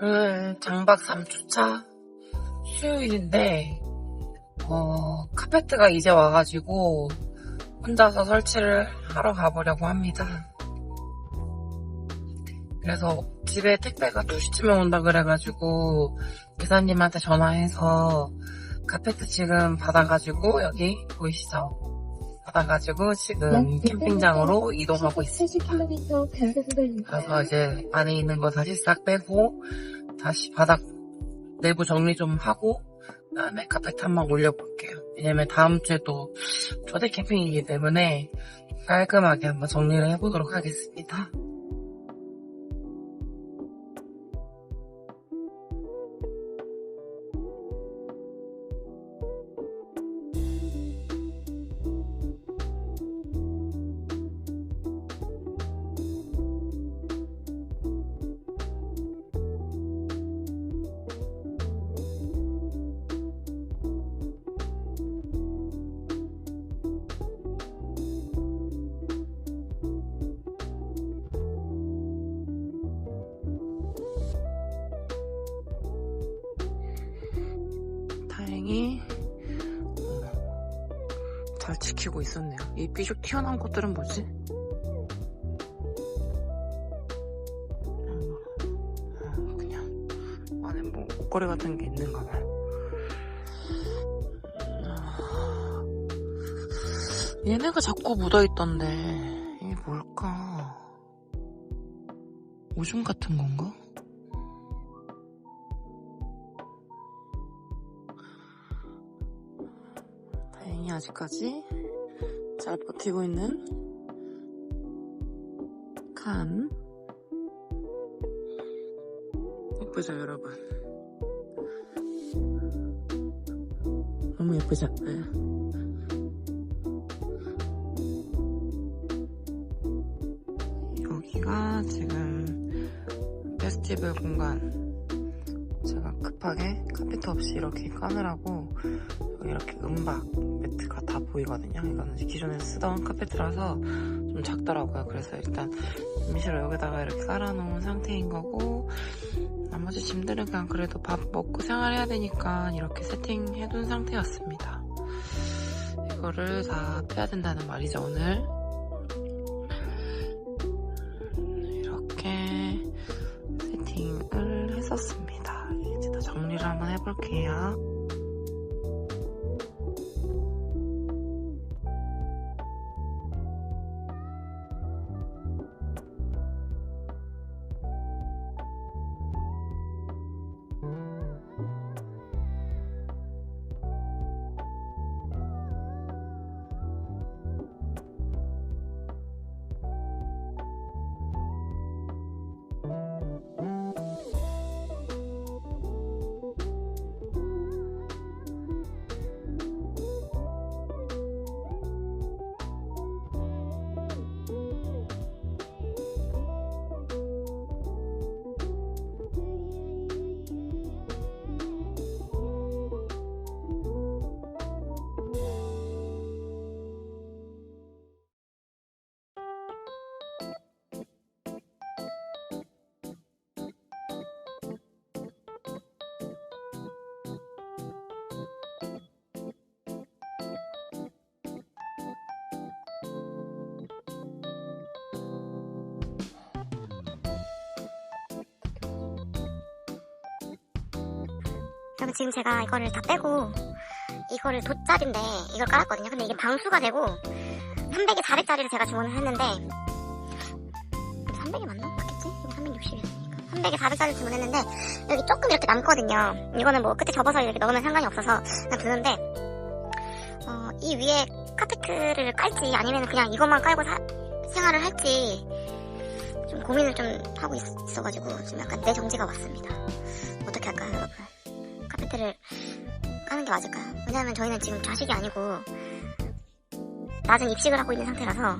오늘 장박 3주차 수요일인데 어, 카페트가 이제 와가지고 혼자서 설치를 하러 가보려고 합니다. 그래서 집에 택배가 2시쯤에 온다 그래가지고 기사님한테 전화해서 카페트 지금 받아가지고 여기 보이시죠? 받아가지고 지금 캠핑장으로 이동하고 있습니다. 30km 변속도입니다. 그래서 이제 안에 있는 거 다시 싹 빼고 다시 바닥 내부 정리 좀 하고 그다음에 카페트 한번 올려볼게요. 왜냐면 다음 주에 또 초대 캠핑이기 때문에 깔끔하게 한번 정리를 해보도록 하겠습니다. 어, 잘 지키고 있었네요. 이 삐죽 튀어나온 것들은 뭐지? 어, 그냥 안에 뭐 옷걸이 같은 게 있는가 봐. 아, 얘네가 자꾸 묻어있던데 이게 뭘까? 오줌 같은 건가? 다행히 아직까지 잘 버티고 있는 칸. 예쁘죠 여러분? 너무 예쁘지 않나요? 여기가 지금 페스티벌 공간 급하게 카페트 없이 이렇게 까느라고 이렇게 은박 매트가 다 보이거든요. 이거는 기존에 쓰던 카페트라서 좀 작더라고요. 그래서 일단 임시로 여기다가 이렇게 깔아놓은 상태인 거고 나머지 짐들은 그냥 그래도 밥 먹고 생활해야 되니까 이렇게 세팅해둔 상태였습니다. 이거를 다 빼야 된다는 말이죠, 오늘. 해볼게요. 여러분 지금 제가 이거를 다 빼고 이거를 돗자리인데 이걸 깔았거든요. 근데 이게 방수가 되고 300에 400짜리를 제가 주문을 했는데 300이 맞나? 맞겠지? 이거 360이었으니까 300에 400짜리 주문했는데 여기 조금 이렇게 남거든요. 이거는 뭐 끝에 접어서 이렇게 넣으면 상관이 없어서 그냥 두는데 어, 이 위에 카페트를 깔지 아니면 그냥 이것만 깔고 사- 생활을 할지 좀 고민을 좀 하고 있- 있어가지고 지금 약간 내 정지가 왔습니다. 어떻게 할까요, 여러분? 카페트를 까는 게 맞을까요? 왜냐하면 저희는 지금 자식이 아니고 낮은 입식을 하고 있는 상태라서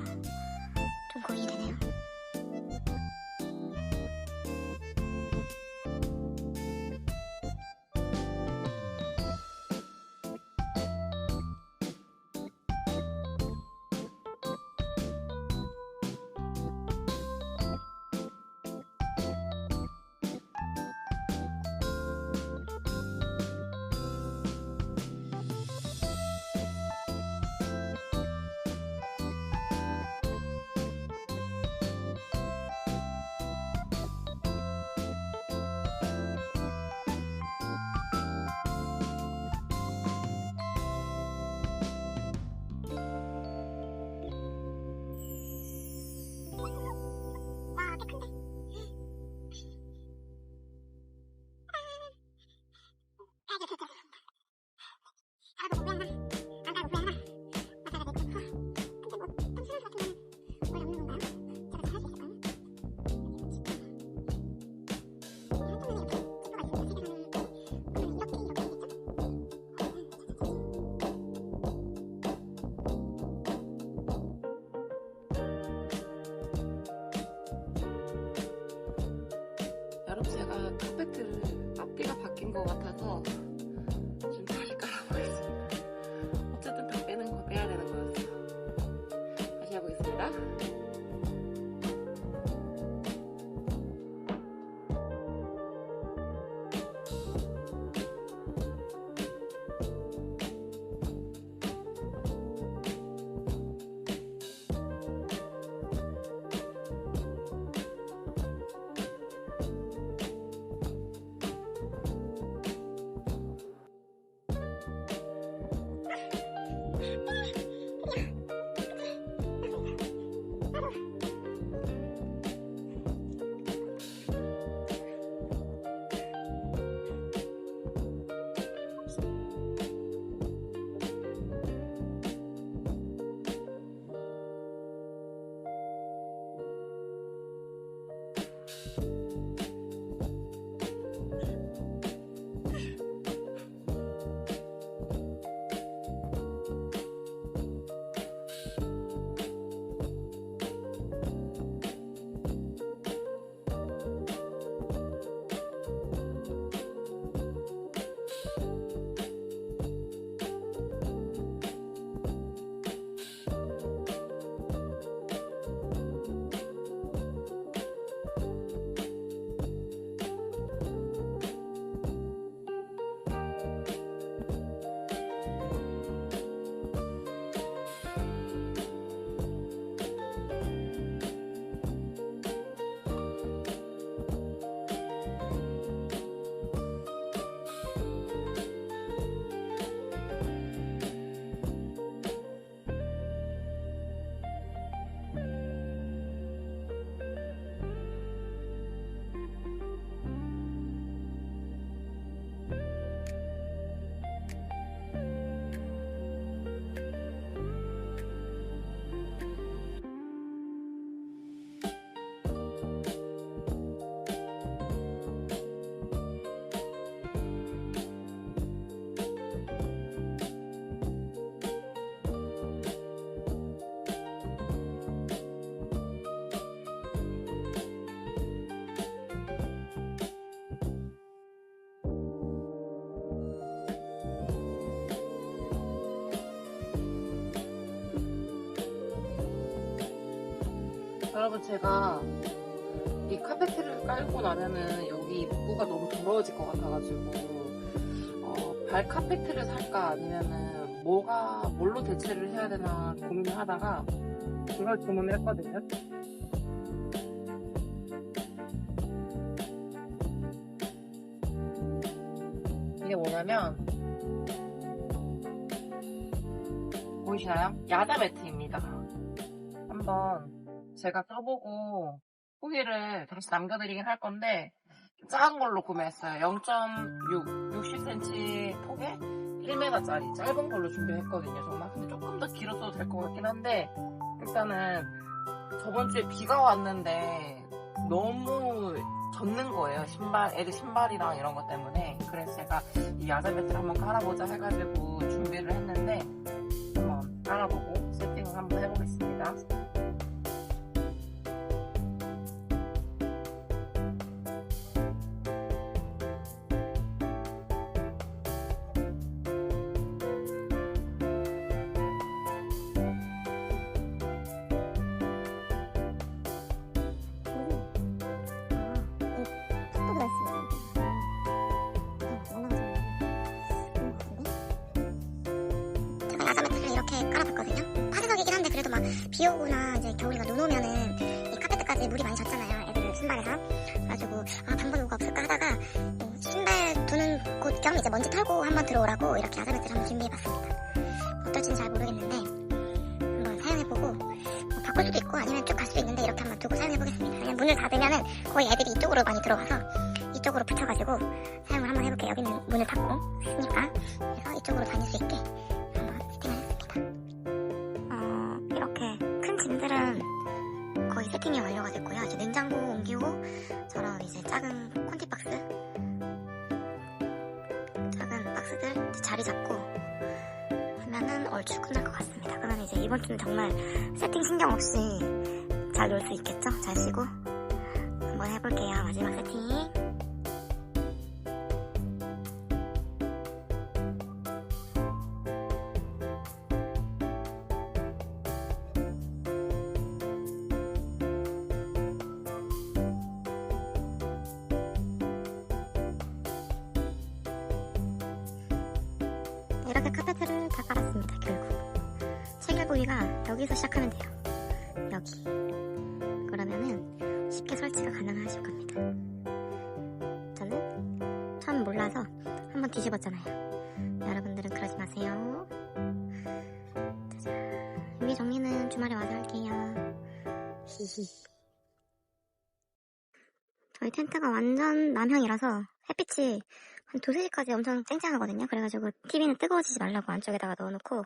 여러분 제가 이 카페트를 깔고 나면은 여기 입구가 너무 더러워질 것 같아가지고 어, 발 카페트를 살까 아니면은 뭐가 뭘로 대체를 해야 되나 고민을 하다가 이걸 주문을 했거든요. 이게 뭐냐면 보이시나요? 야자 매트입니다. 한번 제가 써보고 후기를 다시 남겨드리긴 할 건데 작은 걸로 구매했어요. 0.6, 60cm 폭에 1m짜리 짧은 걸로 준비했거든요. 정말 근데 조금 더 길었어도 될 것 같긴 한데 일단은 저번 주에 비가 왔는데 너무 젖는 거예요. 신발, 애들 신발이랑 이런 것 때문에. 그래서 제가 이 야자 매트를 한번 깔아보자 해가지고 준비를 했는데 한번 깔아보고 이렇게 깔아봤거든요. 파쇄석이긴 한데 그래도 막 비 오거나 이제 겨울이가 눈 오면은 이 카페트까지 물이 많이 젖잖아요. 애들 신발에서. 그래가지고 아 방법 뭐가 없을까 하다가 어, 신발 두는 곳 겸 이제 먼지 털고 한번 들어오라고 이렇게 매트를 한번 준비해봤습니다. 어떨지는 잘 모르겠는데 한번 사용해보고 뭐 바꿀 수도 있고 아니면 쭉 갈 수도 있는데 이렇게 한번 두고 사용해보겠습니다. 그냥 문을 닫으면은 거의 애들이 이쪽으로 많이 들어가서 이쪽으로 붙여가지고 사용을 한번 해볼게요. 여기는 문을 닫고 있으니까 그래서 이쪽으로 다닐 수 있게 이제 자리 잡고 하면은 얼추 끝날 것 같습니다. 그러면 이제 이번 주는 정말 세팅 신경 없이 잘 놀 수 있겠죠? 잘 쉬고 한번 해볼게요. 마지막 세팅. 이렇게 카페트를 다 깔았습니다. 결국 체결 부위가 여기서 시작하면 돼요. 여기. 그러면은 쉽게 설치가 가능하실 겁니다. 저는 처음 몰라서 한번 뒤집었잖아요. 여러분들은 그러지 마세요. 짜잔. 위에 정리는 주말에 와서 할게요. 히히. 저희 텐트가 완전 남향이라서 햇빛이 한 두세 시까지 엄청 쨍쨍하거든요. 그래가지고 TV는 뜨거워지지 말라고 안쪽에다가 넣어놓고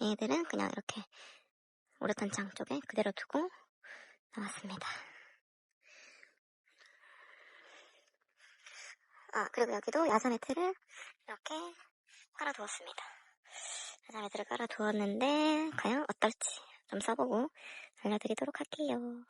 얘네들은 그냥 이렇게 우레탄 창 쪽에 그대로 두고 나왔습니다. 아 그리고 여기도 야자 매트를 이렇게 깔아두었습니다. 야자 매트를 깔아두었는데 과연 어떨지 좀 써보고 알려드리도록 할게요.